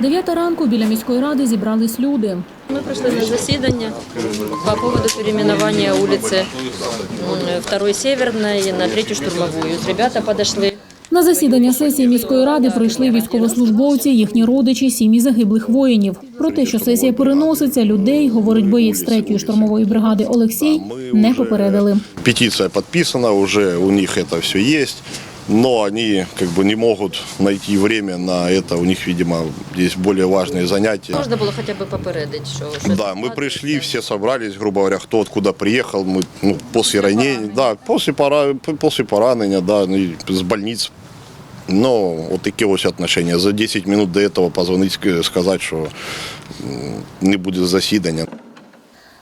Дев'ята ранку біля міської ради зібрались люди. Мы пришли на засідання по поводу переименования улицы м, Второй Северной на Третью Штурмовую. Ребята подошли. На засідання сесії міської ради прийшли військовослужбовці, їхні родичі, сім'ї загиблих воїнів. Про те, що сесія переноситься, людей, говорить боєць третьої штурмової бригади Олексій, не попередили. Петиция подписана, уже у них это все есть, но они как бы не могут найти время на это. У них, видимо, есть более важные занятия. Можна було хоча б попередити, що щось Да, мы пришли, все собрались, грубо говоря, кто откуда приехал, мы ну, после ранения, да, после, пора, после поранения, да, ну, и с больниц. Но вот такие вот отношения. За 10 минут до этого позвонить, ск- сказать, что м, не будет засідання.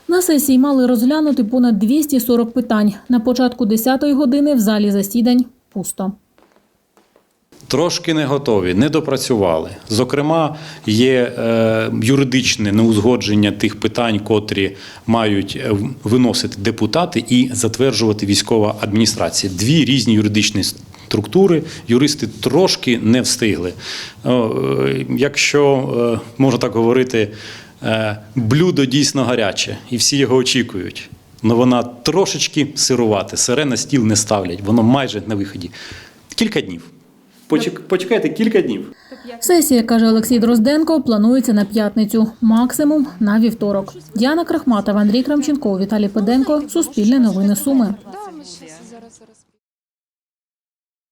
На сесії мали розглянути понад 240 питань. На початку 10-ї години в залі засідань пусто. Трошки не готові, не допрацювали. Зокрема, є е, юридичне неузгодження тих питань, котрі мають е, виносити депутати і затверджувати військова адміністрація. Дві різні юридичні структури. Юристи трошки не встигли. Е, Якщо е, можна так говорити, е, блюдо дійсно гаряче, і всі його очікують. Але вона трошечки сирувати. сире на стіл не ставлять, воно майже на виході. Кілька днів. Почек- Почекайте кілька днів. Сесія, каже Олексій Дрозденко, планується на п'ятницю, максимум на вівторок. Діана Крахматова, Андрій Крамченко, Віталій Педенко, Суспільне новини Суми.